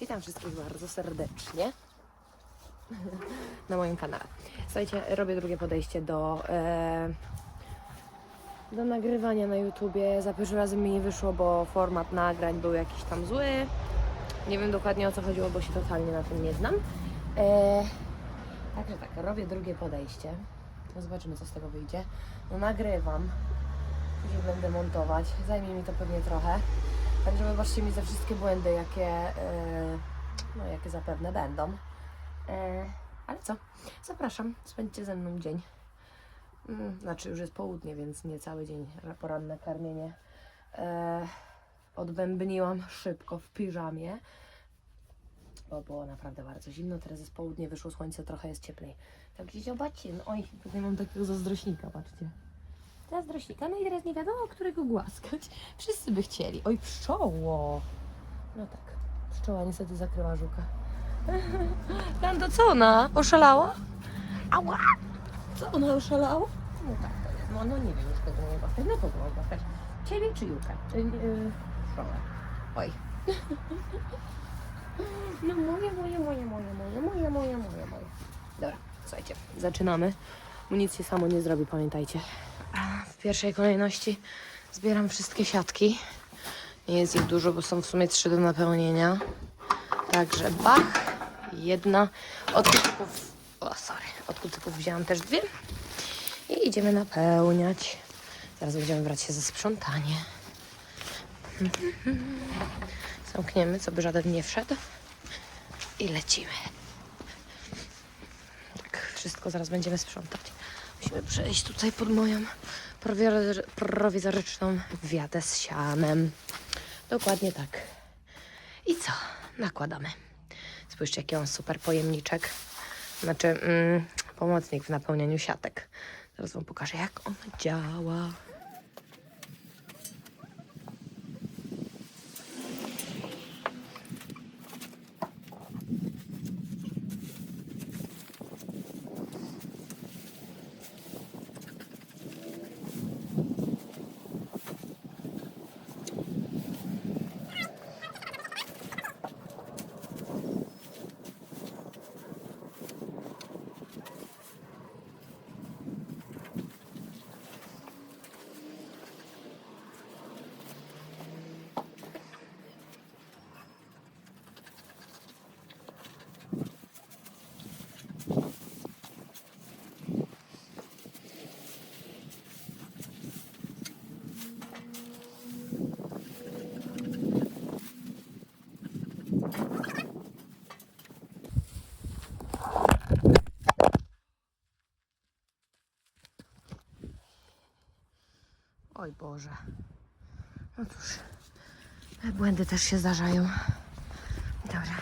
Witam wszystkich bardzo serdecznie na moim kanale. Słuchajcie, robię drugie podejście do, e, do nagrywania na YouTubie. Za pierwszym razem mi nie wyszło, bo format nagrań był jakiś tam zły. Nie wiem dokładnie o co chodziło, bo się totalnie na tym nie znam. E, także tak, robię drugie podejście. No zobaczymy, co z tego wyjdzie. No nagrywam. Później będę montować. Zajmie mi to pewnie trochę. Także wybaczcie mi za wszystkie błędy, jakie, e, no, jakie zapewne będą. E, ale co? Zapraszam, spędźcie ze mną dzień. Mm, Znaczy już jest południe, więc nie cały dzień ra- poranne karmienie. E, odbębniłam szybko w piżamie, bo było naprawdę bardzo zimno. Teraz jest południe, wyszło słońce, trochę jest cieplej. Także zobaczcie, no oj, tutaj mam takiego zazdrośnika, patrzcie. Zazdrośnika, no i teraz nie wiadomo, którego głaskać. Wszyscy by chcieli. Oj, pszczoło! No tak, pszczoła niestety zakryła żuka. To co ona? Oszalała? Ała! Co ona oszalała? No tak, to jest. No, no nie wiem już kogo mam głaskać. No kogo mam głaskać? Ciebie czy Jukę? Y, y, pszczołę. Oj. No moje, moje, moje, moje, moje, moje, moje, moje, moje. Dobra, słuchajcie, zaczynamy. Mu nic się samo nie zrobi, pamiętajcie. W pierwszej kolejności zbieram wszystkie siatki. Nie jest ich dużo, bo są w sumie trzy do napełnienia. Także bach, jedna. Od kucyków, o sorry, od wzięłam też dwie. I idziemy napełniać. Zaraz będziemy brać się za sprzątanie. Zamkniemy, co by żaden nie wszedł. I lecimy. Tak, wszystko zaraz będziemy sprzątać. Musimy przejść tutaj pod moją prowizoryczną wiatę z sianem. Dokładnie tak. I co? Nakładamy. Spójrzcie, jaki mam super pojemniczek. Znaczy, mm, pomocnik w napełnianiu siatek. Zaraz Wam pokażę, jak on działa. Oj Boże. No cóż, błędy też się zdarzają. Dobra.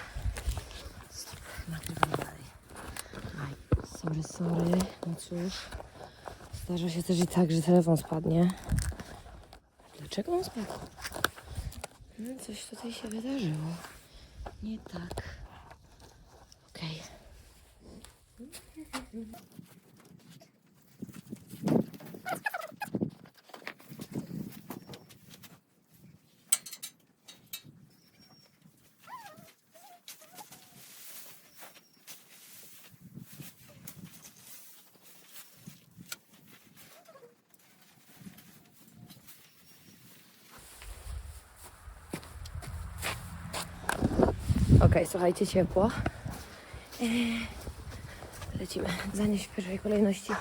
Stop, nagrywam dalej. Aj, sorry, sorry. No cóż. Zdarza się też i tak, że telefon spadnie. Dlaczego on spadł? No, coś tutaj się wydarzyło. Nie tak. Okej. Okej, słuchajcie, ciepło. Eee, Lecimy. Zanieść w pierwszej kolejności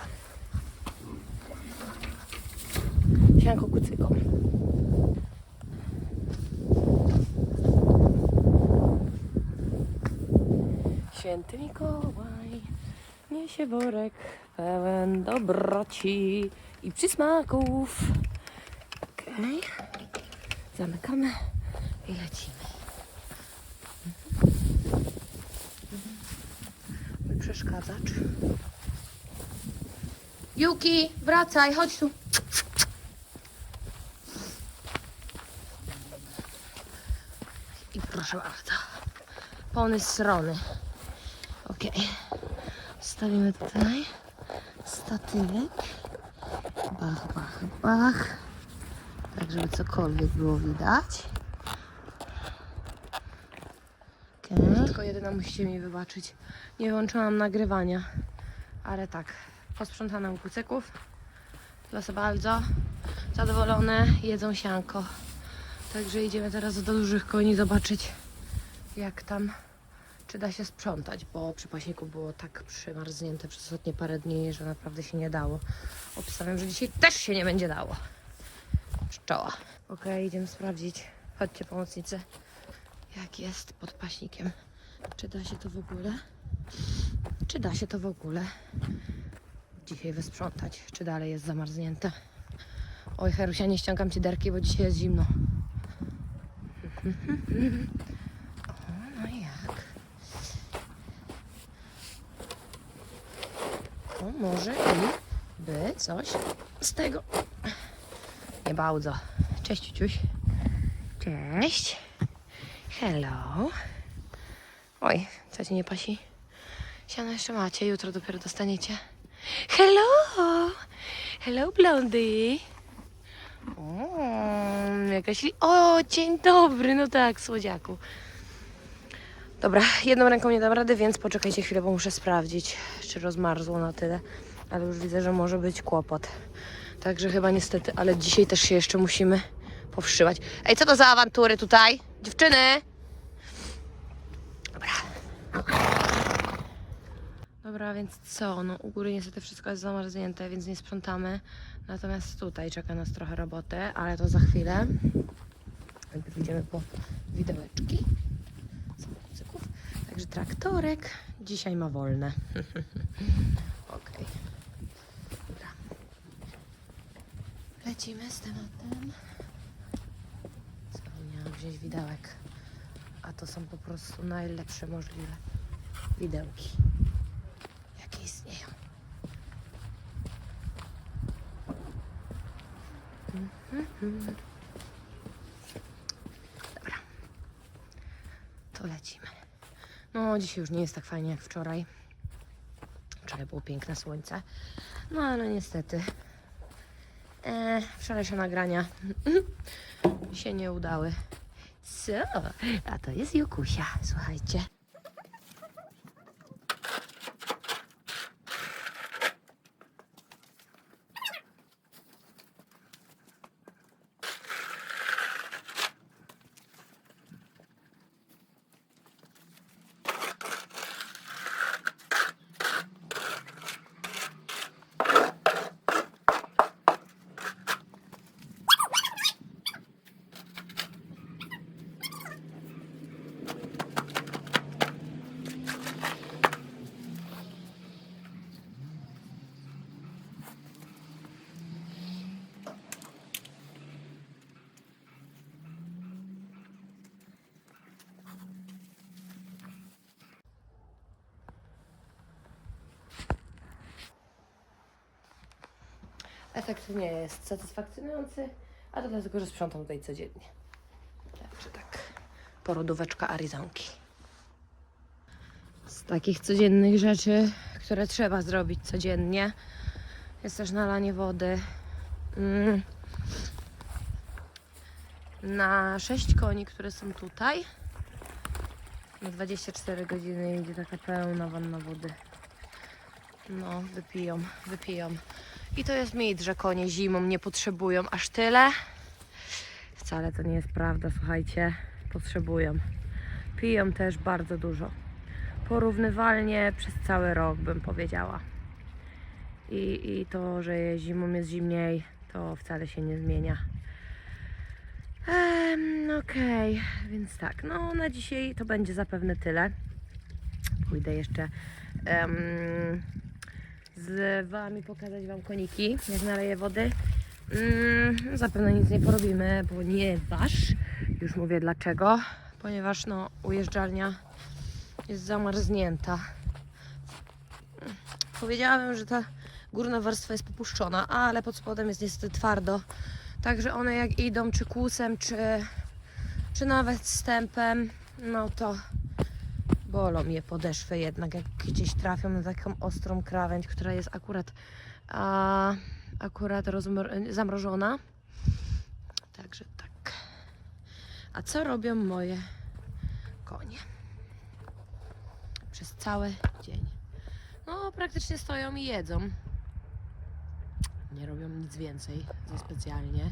sianko kucykom. Święty Mikołaj niesie worek pełen dobroci i przysmaków. Okej. Zamykamy i lecimy. Mój przeszkadzacz. Yuki, wracaj, chodź tu. I proszę bardzo. Pony strony. Ok. Stawimy tutaj statywek. Bach, bach, bach. Tak, żeby cokolwiek było widać. Ok. tylko jedyna musicie mi wybaczyć. Nie wyłączyłam nagrywania, ale tak, posprzątane u kucyków. Proszę bardzo, zadowolone, jedzą sianko. Także idziemy teraz do dużych koni zobaczyć, jak tam, czy da się sprzątać, bo przy paśniku było tak przymarznięte przez ostatnie parę dni, że naprawdę się nie dało. Obstawiam, że dzisiaj też się nie będzie dało. Pszczoła. Okej, idziemy sprawdzić. Chodźcie pomocnicy, jak jest pod paśnikiem. Czy da się to w ogóle? Czy da się to w ogóle dzisiaj wysprzątać? Czy dalej jest zamarznięte? Oj, Herusia, nie ściągam ci derki, bo dzisiaj jest zimno. O, no jak? O, może i by coś z tego. Nie bardzo. Cześć, ciuciuś. Cześć. Hello. Oj, co ci nie pasi? Siano jeszcze macie, jutro dopiero dostaniecie. Hello! Hello, blondy. O, jakaś... li- O, dzień dobry, no tak, słodziaku. Dobra, jedną ręką nie dam rady, więc poczekajcie chwilę, bo muszę sprawdzić, czy rozmarzło na tyle. Ale już widzę, że może być kłopot. Także chyba niestety, ale dzisiaj też się jeszcze musimy powstrzymać. Ej, co to za awantury tutaj? Dziewczyny! Dobra. Więc co? No u góry niestety wszystko jest zamarznięte, więc nie sprzątamy. Natomiast tutaj czeka nas trochę roboty, ale to za chwilę. Najpierw idziemy po widełeczki samochodzików. Także traktorek dzisiaj ma wolne. Okej. Dobra. Lecimy z tematem. Co, miałam wziąć widełek. A to są po prostu najlepsze możliwe widełki, jakie istnieją. Mhm. Dobra. To lecimy. No, dzisiaj już nie jest tak fajnie jak wczoraj. Wczoraj było piękne słońce. No, ale niestety e, wczorajsze nagrania się nie udały. Co? A to jest Jukusia, słuchajcie. Efekt nie jest satysfakcjonujący, a to dlatego, że sprzątam tutaj codziennie. Także tak, porodóweczka Arizonki. Z takich codziennych rzeczy, które trzeba zrobić codziennie, jest też nalanie wody. Mm. Na 6 koni, które są tutaj, na 24 godziny idzie taka pełna wanna wody. No, wypiją, wypiją. I to jest mit, że konie zimą nie potrzebują aż tyle. Wcale to nie jest prawda, słuchajcie. Potrzebują. Piją też bardzo dużo. Porównywalnie przez cały rok bym powiedziała. I, i to, że zimą jest zimniej, to wcale się nie zmienia. Em, Okej, więc tak, no na dzisiaj to będzie zapewne tyle. Pójdę jeszcze em, z Wami pokazać Wam koniki, jak naleję wody. Mm, zapewne nic nie porobimy, ponieważ, już mówię dlaczego, ponieważ no ujeżdżalnia jest zamarznięta. Powiedziałabym, że ta górna warstwa jest popuszczona, ale pod spodem jest niestety twardo. Także one jak idą czy kłusem, czy, czy nawet stępem, no to bolą je podeszwy jednak, jak gdzieś trafią na taką ostrą krawędź, która jest akurat, a, akurat zamrożona. Także tak. A co robią moje konie? Przez cały dzień. No, praktycznie stoją i jedzą. Nie robią nic więcej za specjalnie.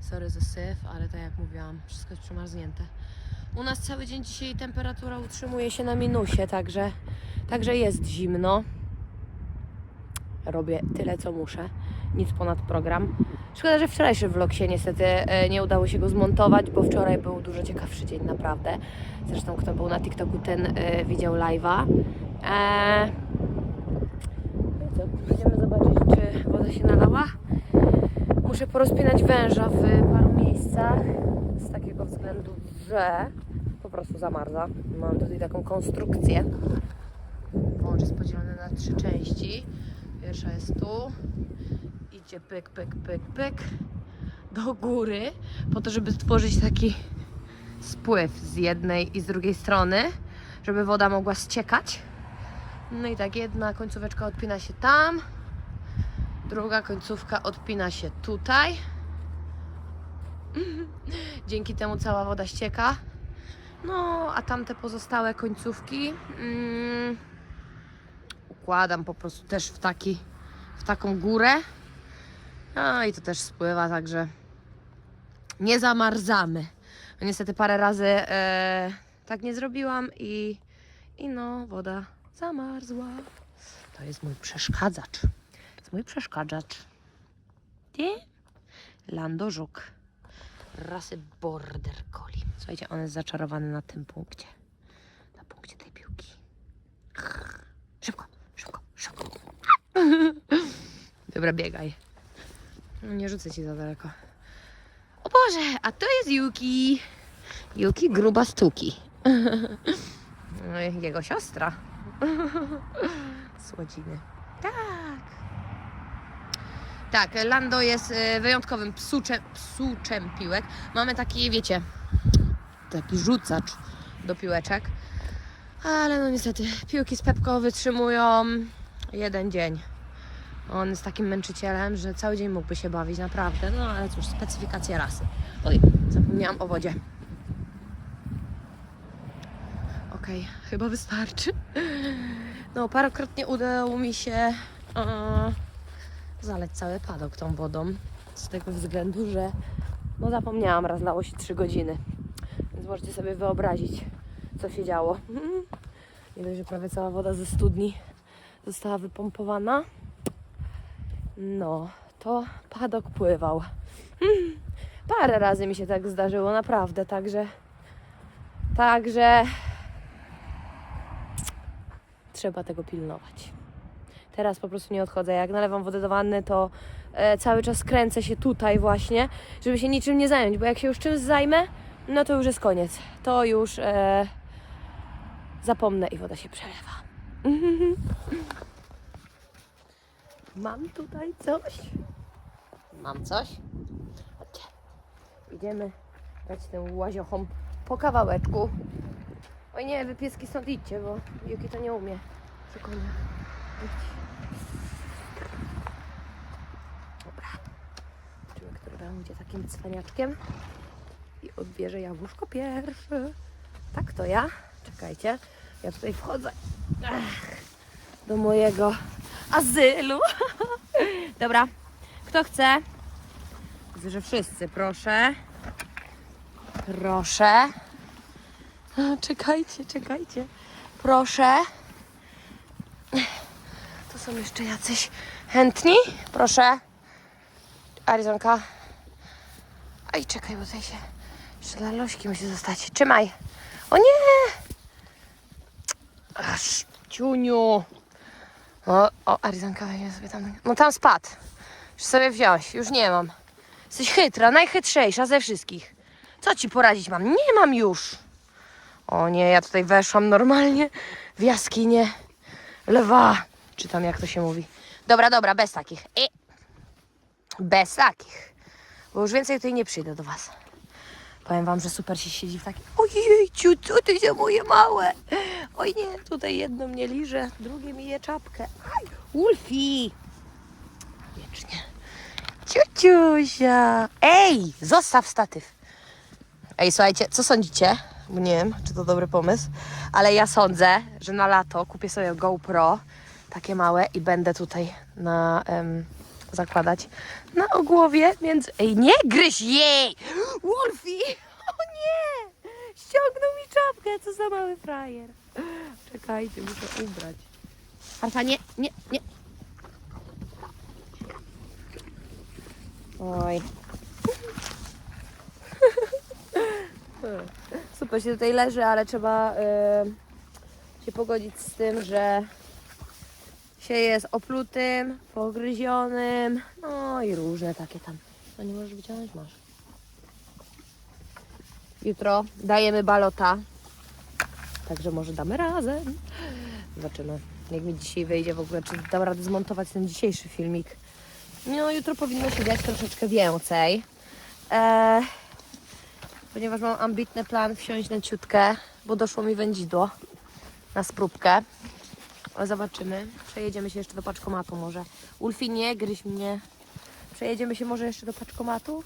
Sorry za syf, ale tak jak mówiłam, wszystko jest przemarznięte. U nas cały dzień dzisiaj temperatura utrzymuje się na minusie, także, także jest zimno. Robię tyle, co muszę. Nic ponad program. Szkoda, że wczorajszy vlog się niestety e, nie udało się go zmontować, bo wczoraj był dużo ciekawszy dzień, naprawdę. Zresztą kto był na TikToku, ten e, widział live'a. Eee, no co, idziemy zobaczyć, czy woda się nalała. Muszę porozpinać węża w paru miejscach z takiego względu, że prostu zamarza. Mam tutaj taką konstrukcję. Wąż jest podzielony na trzy części. Pierwsza jest tu. Idzie pyk, pyk, pyk, pyk do góry, po to, żeby stworzyć taki spływ z jednej i z drugiej strony, żeby woda mogła ściekać. No i tak, jedna końcóweczka odpina się tam, druga końcówka odpina się tutaj. Dzięki temu cała woda ścieka. No, a tamte pozostałe końcówki mm, układam po prostu też w, taki, w taką górę. No i to też spływa, także nie zamarzamy. No, niestety parę razy e, tak nie zrobiłam i, i no, woda zamarzła. To jest mój przeszkadzacz. To jest mój przeszkadzacz. Ty? Lando Żuk. Rasy Border Collie. Słuchajcie, on jest zaczarowany na tym punkcie. Na punkcie tej piłki. Szybko, szybko, szybko. Dobra, biegaj. No, nie rzucę ci za daleko. O Boże, a to jest Yuki. Yuki gruba stuki. No jego siostra. Słodziny. Tak. Tak, Lando jest e, wyjątkowym psuczem, psuczem piłek. Mamy taki, wiecie, taki rzucacz do piłeczek. Ale no niestety, piłki z Pepko wytrzymują jeden dzień. On jest takim męczycielem, że cały dzień mógłby się bawić, naprawdę. No ale cóż, specyfikacja rasy. Oj, zapomniałam o wodzie. Okej, chyba wystarczy. No, parokrotnie udało mi się e, zaleć cały padok tą wodą. Z tego względu, że no zapomniałam, raz lało się 3 godziny. Więc możecie sobie wyobrazić, co się działo. Nie dość, że prawie cała woda ze studni została wypompowana. No, to padok pływał. Parę razy mi się tak zdarzyło, naprawdę, także. Także. Trzeba tego pilnować. Teraz po prostu nie odchodzę. Jak nalewam wodę do wanny, to e, cały czas kręcę się tutaj właśnie, żeby się niczym nie zająć, bo jak się już czymś zajmę, no to już jest koniec. To już e, zapomnę i woda się przelewa. Mam tutaj coś. Mam coś. Chodźcie. Idziemy dać tę łaziochom po kawałeczku. Oj nie, wy pieski stąd idźcie, bo Yuki to nie umie. Przy koniach. Idź. Dobra. Zobaczymy, który będzie takim cwaniaczkiem i odbierze jabłuszko pierwszy. Tak, to ja. Czekajcie. Ja tutaj wchodzę do mojego azylu. Dobra. Kto chce? Widzę, że wszyscy. Proszę. Proszę. Czekajcie, czekajcie. Proszę. Tu są jeszcze jacyś chętni. Proszę. Arizonka. Aj, czekaj, bo tutaj się... Jeszcze lalośki musi zostać. Trzymaj. O nie! Aż, ciuniu. O, o, Arizonka weźmie sobie tam. No tam spadł. Już sobie wziąłeś. Już nie mam. Jesteś chytra, najchytrzejsza ze wszystkich. Co ci poradzić mam? Nie mam już. O nie, ja tutaj weszłam normalnie w jaskinię lwa. Czy tam jak to się mówi. Dobra, dobra, bez takich. I... Bez takich. Bo już więcej tutaj nie przyjdę do was. Powiem wam, że super się siedzi w takim... Ojejciu, co ty za moje małe? Oj nie, tutaj jedno mnie liże, drugie mi je czapkę. Aj, Ulfi! Wiecznie. Ciuciusia! Ej, zostaw statyw. Ej, słuchajcie, co sądzicie? bo nie wiem, czy to dobry pomysł, ale ja sądzę, że na lato kupię sobie GoPro, takie małe i będę tutaj na em, zakładać na ogłowie, więc ej, nie gryź jej! Wolfie! O nie! Ściągnął mi czapkę, co za mały frajer. Czekajcie, muszę ubrać. Arfa, nie, nie, nie. Oj. Super się tutaj leży, ale trzeba y, się pogodzić z tym, że się jest oplutym, pogryzionym, no i różne takie tam. No nie możesz wyciągnąć? Masz. Jutro dajemy balota, także może damy razem. Zobaczymy, jak mi dzisiaj wyjdzie w ogóle, czy dam radę zmontować ten dzisiejszy filmik. No, jutro powinno się dać troszeczkę więcej. Eee, ponieważ mam ambitny plan wsiąść na ciutkę, bo doszło mi wędzidło na spróbkę. Ale zobaczymy. Przejedziemy się jeszcze do paczkomatu może. Ulfi, nie gryź mnie. Przejedziemy się może jeszcze do paczkomatu.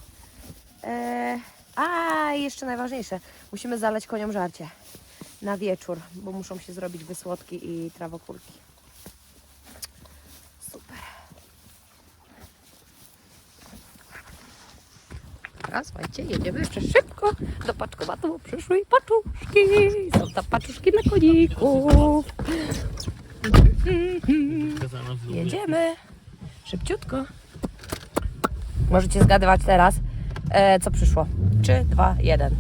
Eee, a, jeszcze najważniejsze. Musimy zalać koniom żarcie na wieczór, bo muszą się zrobić wysłodki i trawokulki. Super. Teraz, słuchajcie, jedziemy jeszcze szybko do paczkomatu, bo przyszły paczuszki. Są tam paczuszki na koników. Jedziemy. Szybciutko. Możecie zgadywać teraz, e, co przyszło. 3, 2, 1.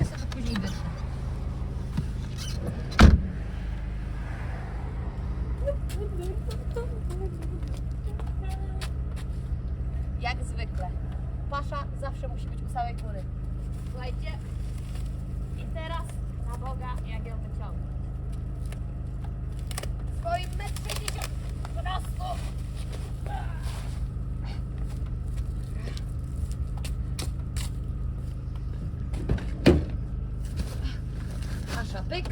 Ja sobie później wyszłam. Jak zwykle. Pasza zawsze musi być u samej góry. Słuchajcie. I teraz na Boga, jak ją wyciągnąć. Swoim metr 60 wzrostu. Pasza pyk.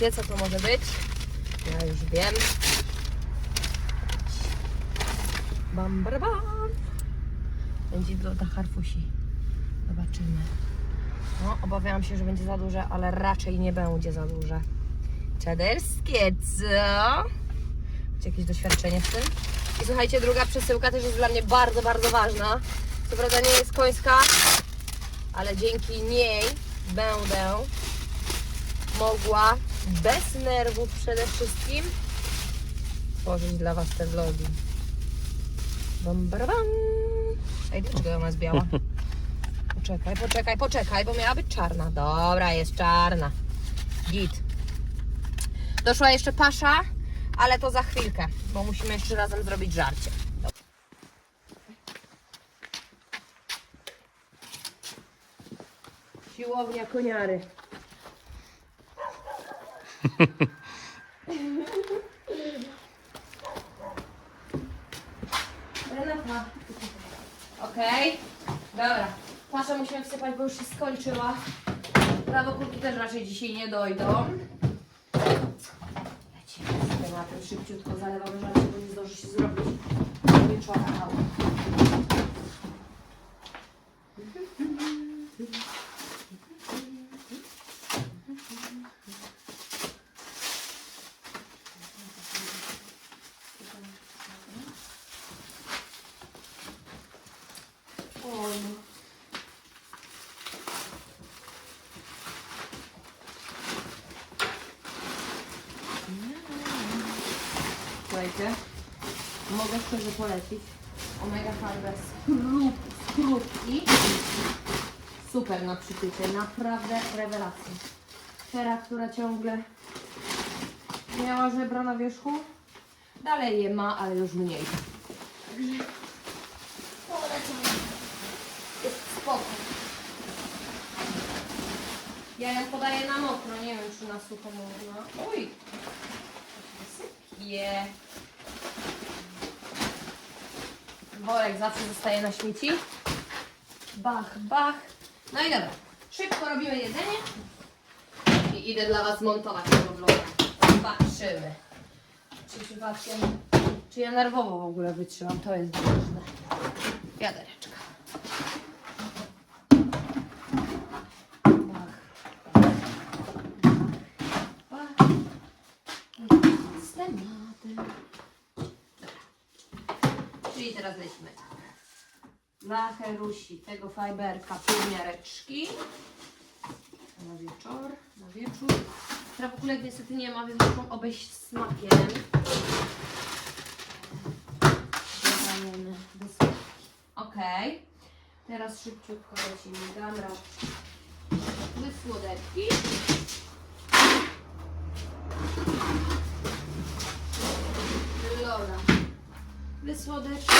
Co to może być? Ja już wiem. Bam, bam, bam. Będzie do harfusi. Zobaczymy. No, obawiałam się, że będzie za duże, ale raczej nie będzie za duże. Czaderskie, co? Macie jakieś doświadczenie w tym? I słuchajcie, druga przesyłka też jest dla mnie bardzo, bardzo ważna. Co prawda nie jest końska, ale dzięki niej będę mogła bez nerwów przede wszystkim tworzyć dla Was te vlogi. Bam, bam, bam. Ej, dlaczego ona jest biała? Poczekaj, poczekaj, poczekaj, bo miała być czarna. Dobra, jest czarna. Git. Doszła jeszcze pasza, ale to za chwilkę, bo musimy jeszcze razem zrobić żarcie. Siłownia koniary. Renata. Okej. Dobra. Paszę musimy wsypać, bo już się skończyła. Prawokulki też raczej dzisiaj nie dojdą. Lecimy z tematem szybciutko, zalewamy żarcie, bo nie zdąży się zrobić wieczora. Oj. Słuchajcie, mogę szczerze polecić Omega Harvest skrup, skrupki. Super na przytycie, naprawdę rewelacja. Fera, która ciągle miała żebra na wierzchu, dalej je ma, ale już mniej. Także polecam. Jest spoko. Ja ją podaję na mokro, nie wiem czy na sucho można. Oj! Sypie. Worek zawsze zostaje na śmieci. Bach, bach. No i dobra. Szybko robimy jedzenie. I Idę dla Was montować tego vloga. Patrzymy. Czy przypadkiem... Czy ja nerwowo w ogóle wytrzymam? To jest ważne. Wiadereczka. Pach. Pach. Z tematem. Tak. Dla Herusi tego fajberka półmiareczki. Na wieczór, na wieczór. Trawkulek niestety nie ma, więc muszą obejść smakiem. Dodajemy do smaku. Okej. Teraz szybciutko lecimy. Dam raz. Wysłodeczki. Wysłodeczki.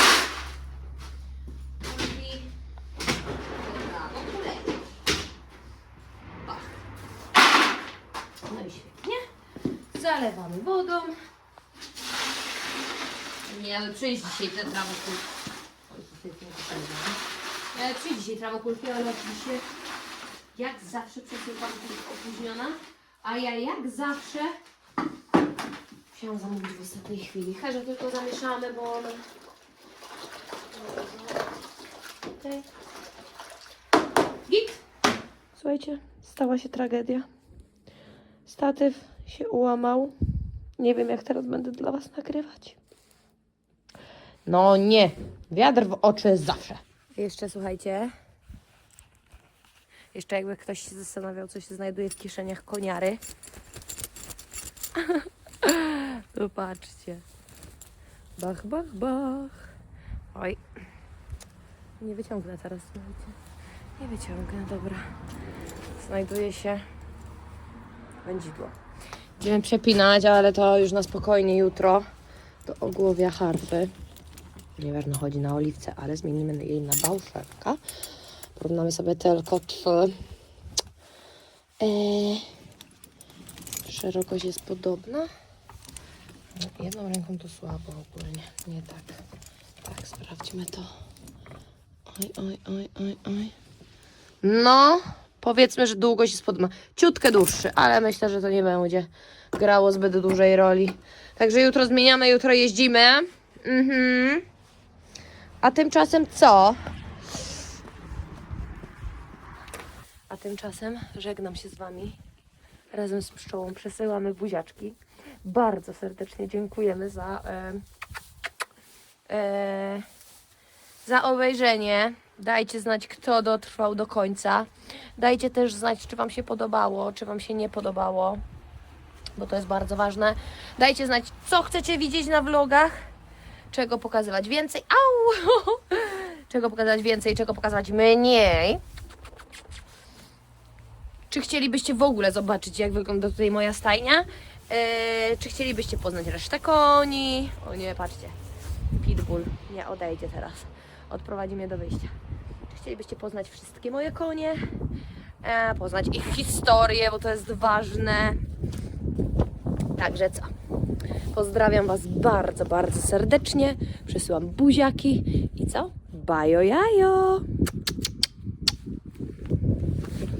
I brawo, kulek. Pach. No i świetnie. Zalewamy wodą. Miały przyjść dzisiaj te trawokulki. Nie. Miały przyjść dzisiaj trawokulki, ale oczywiście jak zawsze przesyłam opóźniona. A ja jak zawsze musiałam zamówić w ostatniej chwili. Herze tylko zamieszamy, bo one... Okej. Git. Słuchajcie, stała się tragedia. Statyw się ułamał. Nie wiem, jak teraz będę dla Was nagrywać. No nie, wiatr w oczy zawsze. Jeszcze słuchajcie. Jeszcze jakby ktoś się zastanawiał, co się znajduje w kieszeniach koniary. To patrzcie. Bach, bach, bach. Oj. Nie wyciągnę teraz, słuchajcie. Nie wyciągnę, dobra. Znajduje się wędzidło. Będziemy przepinać, ale to już na spokojnie jutro do ogłowia harfy. Ponieważ no chodzi na oliwce, ale zmienimy jej na bałszerka. Porównamy sobie tylko trzy. Eee, szerokość jest podobna. Jedną ręką to słabo ogólnie. Nie tak. Tak, sprawdźmy to. Oj, oj, oj, oj, oj. No, powiedzmy, że długość jest podobna. Ciutkę dłuższy, ale myślę, że to nie będzie grało zbyt dużej roli. Także jutro zmieniamy, jutro jeździmy. Mhm. A tymczasem co? A tymczasem żegnam się z Wami. Razem z pszczołą przesyłamy buziaczki. Bardzo serdecznie dziękujemy za, e, e, za obejrzenie. Dajcie znać, kto dotrwał do końca. Dajcie też znać, czy Wam się podobało, czy Wam się nie podobało, bo to jest bardzo ważne. Dajcie znać, co chcecie widzieć na vlogach, czego pokazywać więcej. Au! czego pokazywać więcej, czego pokazywać mniej. Czy chcielibyście w ogóle zobaczyć, jak wygląda tutaj moja stajnia? Eee, czy chcielibyście poznać resztę koni? O nie, patrzcie. Pitbull nie odejdzie teraz. Odprowadzi mnie do wyjścia. Czy chcielibyście poznać wszystkie moje konie? Eee, poznać ich historię, bo to jest ważne. Także co? Pozdrawiam Was bardzo, bardzo serdecznie. Przesyłam buziaki i co? Bajo jajo!